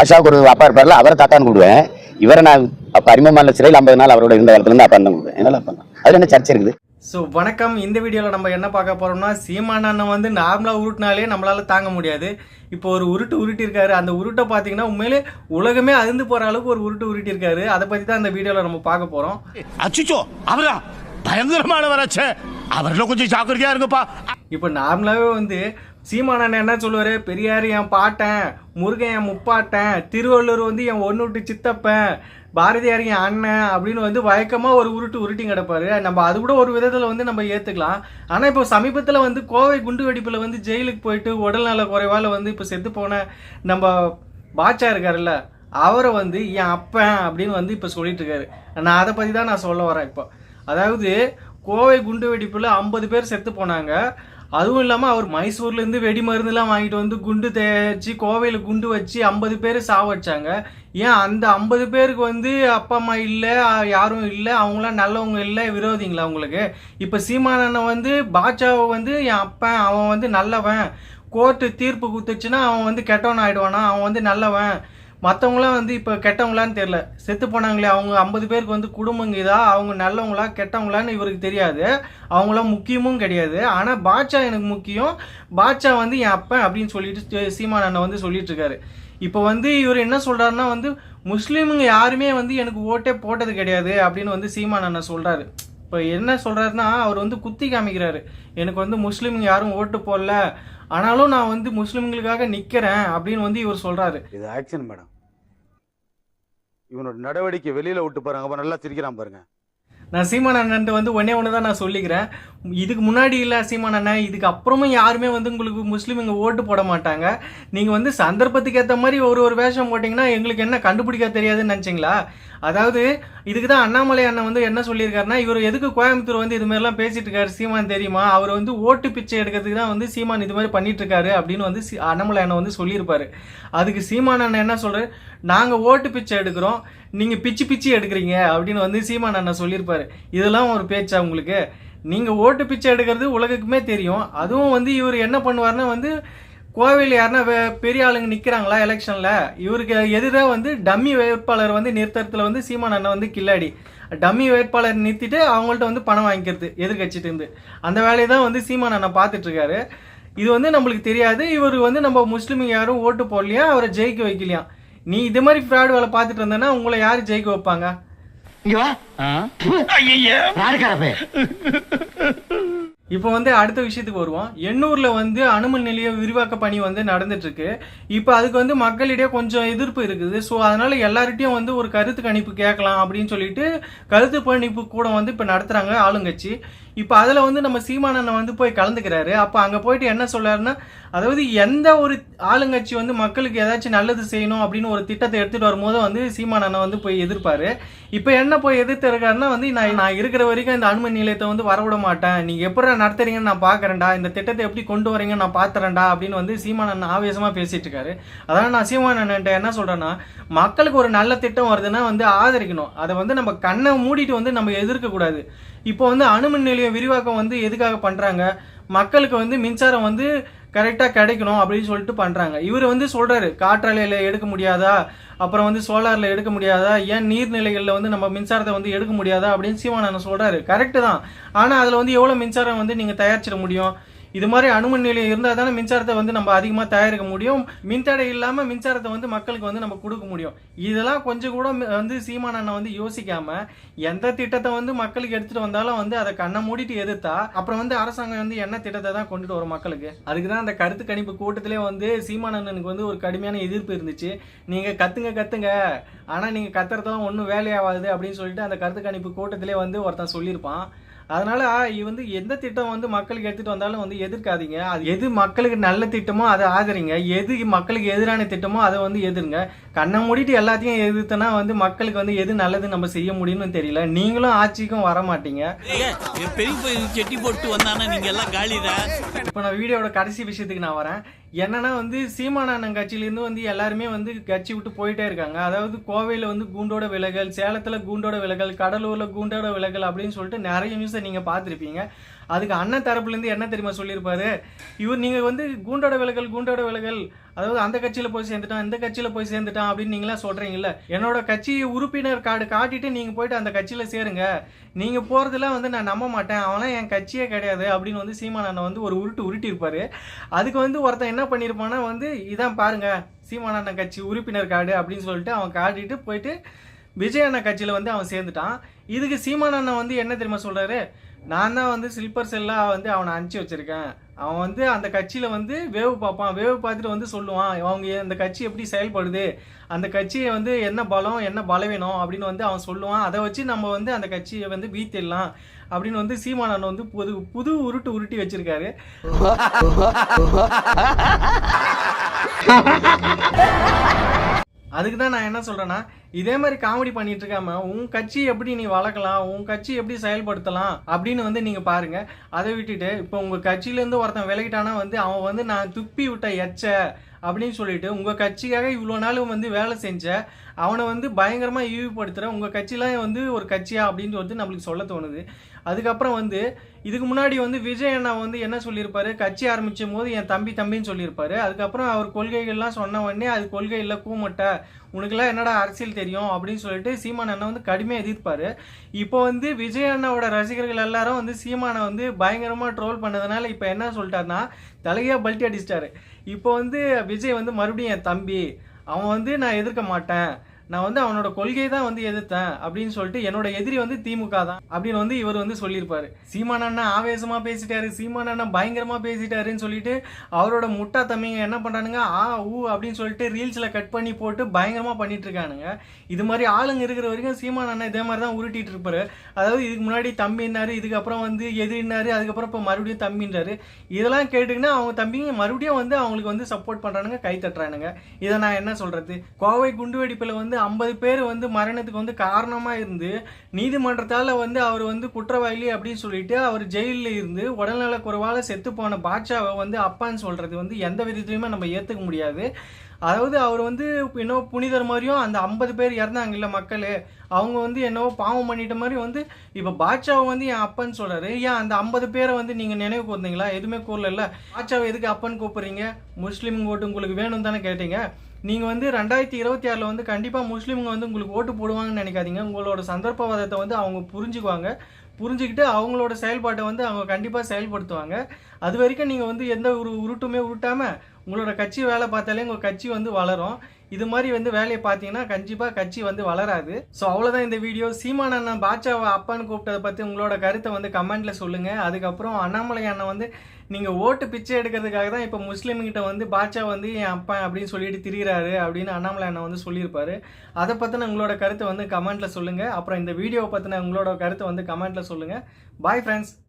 ஆஷாவுக்கு ஒரு அப்பா இருப்பார்ல அவரை தாத்தான்னு கூடுவேன் இவரை நான் அப்ப அரிமமான சிறையில் ஐம்பது நாள் அவரோட இருந்த காலத்துல இருந்து அப்பா தான் கூடுவேன் என்னால அப்பா அதுல என்ன சர்ச்சை இருக்குது? ஸோ வணக்கம். இந்த வீடியோவில் நம்ம என்ன பார்க்க போறோம்னா சீமான் அண்ணன் வந்து நார்மலாக உருட்டினாலே நம்மளால தாங்க முடியாது. இப்போ ஒரு உருட்டு உருட்டியிருக்காரு. அந்த உருட்டை பார்த்தீங்கன்னா உண்மையிலே உலகமே அதிர்ந்து போகிற அளவுக்கு ஒரு உருட்டு உருட்டியிருக்காரு. அதை பற்றி தான் இந்த வீடியோவில் நம்ம பார்க்க போகிறோம் அச்சுச்சோ அவரா? பயங்கரமானவராச்சே அவர்ல கொஞ்சம் ஜாக்கிரதையா இருங்கப்பா. இப்போ நார்மலாகவே வந்து சீமானன் அண்ணன் என்ன சொல்லுவார்? பெரியார் என் பாட்டன். முருகன் என் முப்பாட்டன். திருவள்ளூர் வந்து என் ஒன்று விட்டு சித்தப்பன். பாரதியார் என் அண்ணன். அப்படின்னு வந்து வழக்கமாக ஒரு உருட்டு உருட்டி கிடப்பாரு. நம்ம அது கூட ஒரு விதத்தில் வந்து நம்ம ஏற்றுக்கலாம் ஆனால் இப்போ சமீபத்தில் வந்து கோவை குண்டு வெடிப்பில் வந்து ஜெயிலுக்கு போயிட்டு உடல்நல குறைவால் வந்து இப்போ செத்து போன நம்ம பாட்சா இருக்காருல்ல அவரை வந்து என் அப்பன் அப்படின்னு வந்து இப்போ சொல்லிட்டு இருக்காரு நான் அதை பற்றி தான் நான் சொல்ல வரேன் இப்போ. அதாவது கோவை குண்டு வெடிப்பில் ஐம்பது பேர் செத்து போனாங்க. அதுவும் இல்லாமல் அவர் மைசூர்லேருந்து வெடி மருந்துலாம் வாங்கிட்டு வந்து குண்டு தயாரிச்சு கோவையில் குண்டு வச்சு ஐம்பது பேர் சாவடிச்சாங்க ஏன் அந்த ஐம்பது பேருக்கு வந்து அப்பா அம்மா இல்லை யாரும் இல்லை அவங்களாம் நல்லவங்க இல்லை விரோதிங்களா அவங்களுக்கு இப்போ சீமானனை வந்து பாட்சாவை வந்து என் அப்பன் அவன் வந்து நல்லவன். கோர்ட்டு தீர்ப்பு கொடுத்துச்சுன்னா அவன் வந்து கெட்டவன் ஆயிடுவானா அவன் வந்து நல்லவன். மற்றவங்களாம் வந்து இப்போ கெட்டவங்களான்னு தெரில செத்து போனாங்களே அவங்க ஐம்பது பேருக்கு வந்து குடும்பங்க இதா அவங்க நல்லவங்களா? கெட்டவங்களான்னு இவருக்கு தெரியாது. அவங்களாம் முக்கியமும் கிடையாது. ஆனால் பாட்சா எனக்கு முக்கியம். பாட்சா வந்து என் அப்பன் அப்படின்னு சொல்லிட்டு சீமான் அண்ணன் வந்து சொல்லிட்டு இருக்காரு இப்போ வந்து இவர் என்ன சொல்கிறாருன்னா வந்து முஸ்லீமுங்க யாருமே வந்து எனக்கு ஓட்டே போட்டது கிடையாது அப்படின்னு வந்து சீமான் அண்ணன் சொல்கிறாரு இப்போ என்ன சொல்கிறாருன்னா அவர் வந்து குத்தி காமிக்கிறாரு. எனக்கு வந்து முஸ்லீமுங்க யாரும் ஓட்டு போடல. ஆனாலும் நான் வந்து முஸ்லீம்களுக்காக நிற்கிறேன் அப்படின்னு வந்து இவர் சொல்கிறாரு இது ஆக்ஷன் மேடம். இவனோட நடவடிக்கை வெளியில விட்டு பாருங்க அப்ப நல்லா சிரிக்கிறான் பாருங்க. நான் சீமான் அண்ணன்ட்டு வந்து ஒன்னே ஒன்று தான் நான் சொல்லிக்கிறேன். இதுக்கு முன்னாடி இல்லை சீமான் அண்ணன் இதுக்கு அப்புறமும் யாருமே வந்து உங்களுக்கு முஸ்லீம் இங்கே ஓட்டு போட மாட்டாங்க. நீங்கள் வந்து சந்தர்ப்பத்துக்கு ஏற்ற மாதிரி ஒரு ஒரு வேஷம் போட்டிங்கன்னா எங்களுக்கு என்ன கண்டுபிடிக்க தெரியாதுன்னு நினச்சிங்களா? அதாவது இதுக்கு தான் அண்ணாமலை அண்ணன் வந்து என்ன சொல்லியிருக்காருன்னா இவர் எதுக்கு கோயம்புத்தூர் வந்து இது மாதிரிலாம் பேசிட்டு இருக்காரு சீமான் தெரியுமா? அவர் வந்து ஓட்டு பிச்சை எடுக்கிறதுக்கு தான் வந்து சீமான் இது மாதிரி பண்ணிட்டு இருக்காரு அப்படின்னு வந்து அண்ணாமலை அண்ணன் வந்து சொல்லியிருப்பாரு. அதுக்கு சீமான் அண்ணன் என்ன சொல்கிறார் நாங்கள் ஓட்டு பிச்சை எடுக்கிறோம். நீங்கள் பிச்சு பிச்சு எடுக்கிறீங்க அப்படின்னு வந்து சீமான் அண்ணன் சொல்லியிருப்பாரு. இதெல்லாம் ஒரு பேச்சா உங்களுக்கு? நீங்கள் ஓட்டு பிச்சை எடுக்கிறது உலகுக்குமே தெரியும். அதுவும் வந்து இவர் என்ன பண்ணுவார்னா வந்து கோவையில் யாருன்னா வே- பெரிய ஆளுங்க நிற்கிறாங்களா எலெக்ஷனில் இவருக்கு எதிராக வந்து டம்மி வேட்பாளர் வந்து நிறுத்தறதுல வந்து சீமான் அண்ணன் வந்து கில்லாடி. டம்மி வேட்பாளர் நிறுத்திட்டு அவங்கள்ட்ட வந்து பணம் வாங்கிக்கிறது எதிர்கட்சிட்டு இருந்து. அந்த வேலையை தான் வந்து சீமான் அண்ணன் பார்த்துட்ருக்காரு. இது வந்து நம்மளுக்கு தெரியாது. இவர் வந்து நம்ம முஸ்லீமுங்க யாரும் ஓட்டு போடலையா? அவரை ஜெயிக்க வைக்கலையா? நீ இது மாதிரி ஃப்ராட் வேலை பார்த்துட்டு இருந்தேன்னா உங்களை யார் ஜெயிக்க வைப்பாங்க? இங்க வா. யாருக்காரப்பே? இப்போ வந்து அடுத்த விஷயத்துக்கு வருவோம். எண்ணூர்ல வந்து அணுமின் நிலைய விரிவாக்க பணி வந்து நடந்துட்டு இருக்கு இப்போ அதுக்கு வந்து மக்களிடையே கொஞ்சம் எதிர்ப்பு இருக்குது. ஸோ அதனால எல்லார்கிட்டயும் வந்து ஒரு கருத்து கணிப்பு கேட்கலாம் அப்படின்னு சொல்லிட்டு கருத்து கணிப்பு கூட வந்து இப்போ நடத்துறாங்க ஆளுங்கட்சி. இப்போ அதில் வந்து நம்ம சீமானண்ணன் வந்து போய் கலந்துக்கிறாரு. அப்போ அங்கே போயிட்டு என்ன சொல்கிறாருன்னா அதாவது எந்த ஒரு ஆளுங்கட்சி வந்து மக்களுக்கு ஏதாச்சும் நல்லது செய்யணும் அப்படின்னு ஒரு திட்டத்தை எடுத்துகிட்டு வரும்போது வந்து சீமானண்ணன் வந்து போய் எதிர்ப்பாரு. இப்போ என்ன போய் எதிர்த்து இருக்காருன்னா வந்து நான் நான் இருக்கிற வரைக்கும் இந்த அணுமன் நிலையத்தை வந்து வரவிட மாட்டேன். நீங்கள் எப்படி நடத்துறீங்கன்னு நான் பார்க்குறேன்டா இந்த திட்டத்தை எப்படி கொண்டு வரீங்கன்னு நான் பார்த்துறேன்டா அப்படின்னு வந்து சீமானண்ணன் ஆவேசமாக பேசிட்டு இருக்காரு. அதனால் நான் சீமானண்ணன்ட்ட என்ன சொல்கிறேன்னா மக்களுக்கு ஒரு நல்ல திட்டம் வருதுன்னா வந்து ஆதரிக்கணும். அதை வந்து நம்ம கண்ணை மூடிட்டு வந்து நம்ம எதிர்க்கக்கூடாது. இப்போ வந்து அணுமின் நிலையம் விரிவாக்கம் வந்து எதுக்காக பண்ணுறாங்க மக்களுக்கு வந்து மின்சாரம் வந்து கரெக்டாக கிடைக்கணும் அப்படின்னு சொல்லிட்டு பண்ணுறாங்க இவர் வந்து சொல்கிறாரு காற்றாலையில் எடுக்க முடியாதா? அப்புறம் வந்து சோலாரில் எடுக்க முடியாதா? ஏன் நீர்நிலைகளில் வந்து நம்ம மின்சாரத்தை வந்து எடுக்க முடியாதா? அப்படின்னு சீமானன் சொல்கிறாரு கரெக்டு தான். ஆனால் அதில் வந்து எவ்வளோ மின்சாரம் வந்து நீங்கள் தயாரிச்சிட முடியும்? இது மாதிரி அணுமின் நிலையம் இருந்தால் தானே மின்சாரத்தை வந்து நம்ம அதிகமாக தயாரிக்க முடியும். மின்தடை இல்லாமல் மின்சாரத்தை வந்து மக்களுக்கு வந்து நம்ம கொடுக்க முடியும். இதெல்லாம் கொஞ்சம் கூட வந்து வந்து சீமானண்ணன் வந்து யோசிக்காமல் எந்த திட்டத்தை வந்து மக்களுக்கு எடுத்துகிட்டு வந்தாலும் வந்து அதை கண்ணை மூடிட்டு எதிர்த்தா அப்புறம் வந்து அரசாங்கம் வந்து என்ன திட்டத்தை தான் கொண்டுட்டு வரும் மக்களுக்கு? அதுக்கு தான் அந்த கருத்து கணிப்பு கூட்டத்திலே வந்து சீமானண்ணனுக்கு வந்து ஒரு கடுமையான எதிர்ப்பு இருந்துச்சு. நீங்கள் கத்துங்க கத்துங்க. ஆனால் நீங்கள் கத்துறதெல்லாம் ஒன்றும் வேலையாகாது அப்படின்னு சொல்லிட்டு அந்த கருத்து கணிப்பு கூட்டத்திலே வந்து ஒருத்தன் சொல்லியிருப்பான். அதனால இது வந்து எந்த திட்டம் வந்து மக்களுக்கு எடுத்துட்டு வந்தாலும் வந்து எதிர்க்காதீங்க. அது எது மக்களுக்கு நல்ல திட்டமோ அதை ஆதரிங்க. எது மக்களுக்கு எதிரான திட்டமோ அதை வந்து எதிருங்க. கண்ணை மூடிட்டு எல்லாத்தையும் எதிர்த்தனா வந்து மக்களுக்கு வந்து எது நல்லது நம்ம செய்ய முடியும்னு தெரியல. நீங்களும் ஆட்சிக்கும் வர மாட்டீங்க. பெரிய செட்டி போட்டு வந்தானா? நீங்க எல்லாம் காலிதான். இப்போ நான் வீடியோட கடைசி விஷயத்துக்கு நான் வரேன். என்னன்னா வந்து சீமானண்ணன் கட்சியிலேருந்து வந்து எல்லாருமே வந்து கட்சி விட்டு போயிட்டே இருக்காங்க. அதாவது கோவையில் வந்து கூண்டோட விலகல் சேலத்தில் கூண்டோட விலகல் கடலூரில் கூண்டோட விலகல் அப்படின்னு சொல்லிட்டு நிறைய நியூஸை நீங்கள் பார்த்துருப்பீங்க. அதுக்கு அண்ணன் தரப்புலேருந்து என்ன தெரியுமா சொல்லியிருப்பாரு? இவர் நீங்கள் வந்து கூண்டோட விலகல் கூண்டோட விலகல் அதாவது அந்த கட்சியில் போய் சேர்ந்துட்டான் இந்த கட்சியில் போய் சேர்ந்துட்டான் அப்படின்னு நீங்களாம் சொல்கிறீங்கல்ல என்னோட கட்சி உறுப்பினர் கார்டு காட்டிட்டு நீங்கள் போயிட்டு அந்த கட்சியில் சேருங்க. நீங்கள் போகிறதுலாம் வந்து நான் நம்ப மாட்டேன். அவன்லாம் என் கட்சியே கிடையாது அப்படின்னு வந்து சீமான் அண்ணன் வந்து ஒரு உருட்டு உருட்டியிருப்பார். அதுக்கு வந்து ஒருத்தன் என்ன பண்ணியிருப்பான்னா வந்து இதான் பாருங்க சீமான் அண்ணன் கட்சி உறுப்பினர் கார்டு அப்படின்னு சொல்லிட்டு அவன் காட்டிட்டு போயிட்டு விஜய் அண்ணா கட்சியில் வந்து அவன் சேர்ந்துட்டான் இதுக்கு சீமான் அண்ணன் வந்து என்ன தெரியுமா சொல்றாரு நான் தான் வந்து சில்பர் செல்லாக வந்து அவனை அனுப்பிச்சி வச்சிருக்கேன் அவன் வந்து அந்த கட்சியில் வந்து வேவு பார்ப்பான் வேவு பார்த்துட்டு வந்து சொல்லுவான் அவங்க அந்த கட்சி எப்படி செயல்படுது அந்த கட்சியை வந்து என்ன பலம் என்ன பலவீனம் அப்படின்னு வந்து அவன் சொல்லுவான் அதை வச்சு நம்ம வந்து அந்த கட்சியை வந்து வீத்திடலாம் அப்படின்னு வந்து சீமான் அண்ணன் வந்து புது புது உருட்டு உருட்டி வச்சிருக்காரு அதுக்கு தான் நான் என்ன சொல்கிறேன்னா இதே மாதிரி காமெடி பண்ணிட்டு இருக்காம உன் கட்சி எப்படி நீ வளர்க்கலாம் உன் கட்சி எப்படி செயல்படுத்தலாம் அப்படின்னு வந்து நீங்கள் பாருங்க. அதை விட்டுட்டு இப்போ உங்கள் கட்சியிலேருந்து ஒருத்தன் விலகிட்டானா வந்து அவன் வந்து நான் துப்பி விட்ட எச்ச அப்படின்னு சொல்லிட்டு உங்கள் கட்சிக்காக இவ்வளோ நாள் வந்து வேலை செஞ்ச அவனை வந்து பயங்கரமாக இழிவுபடுத்துகிற உங்கள் கட்சியெலாம் வந்து ஒரு கட்சியா அப்படின்னு வந்து நம்மளுக்கு சொல்ல தோணுது. அதுக்கப்புறம் வந்து இதுக்கு முன்னாடி வந்து விஜய் அண்ணா வந்து என்ன சொல்லியிருப்பாரு? கட்சி ஆரம்பிச்சும் போது என் தம்பி தம்பின்னு சொல்லியிருப்பாரு. அதுக்கப்புறம் அவர் கொள்கைகள்லாம் சொன்ன உடனே அது கொள்கை இல்லை கூமட்டை. உனக்குலாம் என்னடா அரசியல் தெரியும்? அப்படின்னு சொல்லிட்டு சீமான் அண்ணா வந்து கடுமையாக எதிர்ப்பாரு. இப்போ வந்து விஜய் அண்ணாவோட ரசிகர்கள் எல்லாரும் வந்து சீமானை வந்து பயங்கரமாக ட்ரோல் பண்ணதுனால இப்போ என்ன சொல்லிட்டாருன்னா தலையாக பல்ட்டி அடிச்சிட்டாரு. இப்போ வந்து விஜய் வந்து மறுபடியும் என் தம்பி அவன் வந்து நான் எதிர்க்க மாட்டேன். நான் வந்து அவனோட கொள்கையை தான் வந்து எதிர்த்தேன் அப்படின்னு சொல்லிட்டு என்னோட எதிரி வந்து திமுக தான் அப்படின்னு வந்து இவர் வந்து சொல்லியிருப்பாரு. சீமான் அண்ணா ஆவேசமா பேசிட்டாரு சீமான் அண்ணா பயங்கரமா பேசிட்டாருன்னு சொல்லிட்டு அவரோட முட்டா தம்பிங்க என்ன பண்றானுங்க? ஆ ஊ அப்படின்னு சொல்லிட்டு ரீல்ஸ்ல கட் பண்ணி போட்டு பயங்கரமா பண்ணிட்டு இருக்கானுங்க இது மாதிரி ஆளுங்க இருக்கிற வரைக்கும் சீமான் அண்ணா இதே மாதிரி தான் உருட்டிட்டு இருப்பாரு. அதாவது இதுக்கு முன்னாடி தம்பின்னாரு இதுக்கப்புறம் வந்து எதிரினாரு அதுக்கப்புறம் இப்போ மறுபடியும் தம்பின்றாரு இதெல்லாம் கேட்டுக்கினா அவங்க தம்பிங்க மறுபடியும் வந்து அவங்களுக்கு வந்து சப்போர்ட் பண்றானுங்க கை தட்டுறானுங்க. இதை நான் என்ன சொல்றது? கோவை குண்டுவெடிப்பில் வந்து ஐம்பது பேர் வந்து மரணத்துக்கு வந்து காரணமாக இருந்து நீதிமன்றத்தால் வந்து அவர் வந்து குற்றவாளி அப்படின்னு சொல்லிட்டு அவர் ஜெயிலில் இருந்து உடல்நலக்குறைவால் செத்து போன பாட்ஷாவை வந்து அப்பான்னு சொல்கிறது வந்து எந்த விதத்துலையுமே நம்ம ஏற்றுக்க முடியாது. அதாவது அவர் வந்து என்னவோ புனிதர் மாதிரியும் அந்த ஐம்பது பேர் இறந்தாங்கல்ல மக்கள் அவங்க வந்து என்னவோ பாவம் பண்ணிட்ட மாதிரி வந்து இப்போ பாட்ஷாவை வந்து என் அப்பன்னு சொல்கிறாரு ஏன் அந்த ஐம்பது பேரை வந்து நீங்கள் நினைவு கூர்ந்தீங்களா? எதுவுமே கூறல பாட்ஷாவை எதுக்கு அப்பன்னு கூப்பிட்றீங்க? முஸ்லீம் ஓட்டு உங்களுக்கு வேணும் தானே கேட்டீங்க. நீங்கள் வந்து ரெண்டாயிரத்தி இருபத்தி ஆறில் வந்து கண்டிப்பாக முஸ்லீம்ங்க வந்து உங்களுக்கு ஓட்டு போடுவாங்கன்னு நினைக்காதீங்க. உங்களோட சந்தர்ப்பவாதத்தை வந்து அவங்க புரிஞ்சுக்குவாங்க. புரிஞ்சுக்கிட்டு அவங்களோட செயல்பாட்டை வந்து அவங்க கண்டிப்பாக செயல்படுத்துவாங்க. அது வரைக்கும் நீங்கள் வந்து எந்த ஒரு உருட்டுமே உருட்டாமல் உங்களோட கட்சி வேலை பார்த்தாலே உங்கள் கட்சி வந்து வளரும். இது மாதிரி வந்து வேலையை பார்த்தீங்கன்னா கண்டிப்பாக கட்சி வந்து வளராது. ஸோ அவ்வளோதான் இந்த வீடியோ சீமான் அண்ணன் பாட்சாவை அப்பான்னு கூப்பிட்டதை பற்றி உங்களோட கருத்தை வந்து கமெண்ட்டில் சொல்லுங்கள் அதுக்கப்புறம் அண்ணாமலை அண்ணன் வந்து நீங்கள் ஓட்டு பிச்சை எடுக்கிறதுக்காக தான் இப்போ முஸ்லீம்கிட்ட வந்து பாட்சா வந்து என் அப்பா அப்படின்னு சொல்லிட்டு திரிகிறாரு அப்படின்னு அண்ணாமலை அண்ணன் வந்து சொல்லியிருப்பாரு. அதை பற்றின உங்களோட கருத்தை வந்து கமெண்ட்டில் சொல்லுங்கள் அப்புறம் இந்த வீடியோவை பற்றின உங்களோட கருத்தை வந்து கமெண்ட்டில் சொல்லுங்கள் பாய் ஃப்ரெண்ட்ஸ்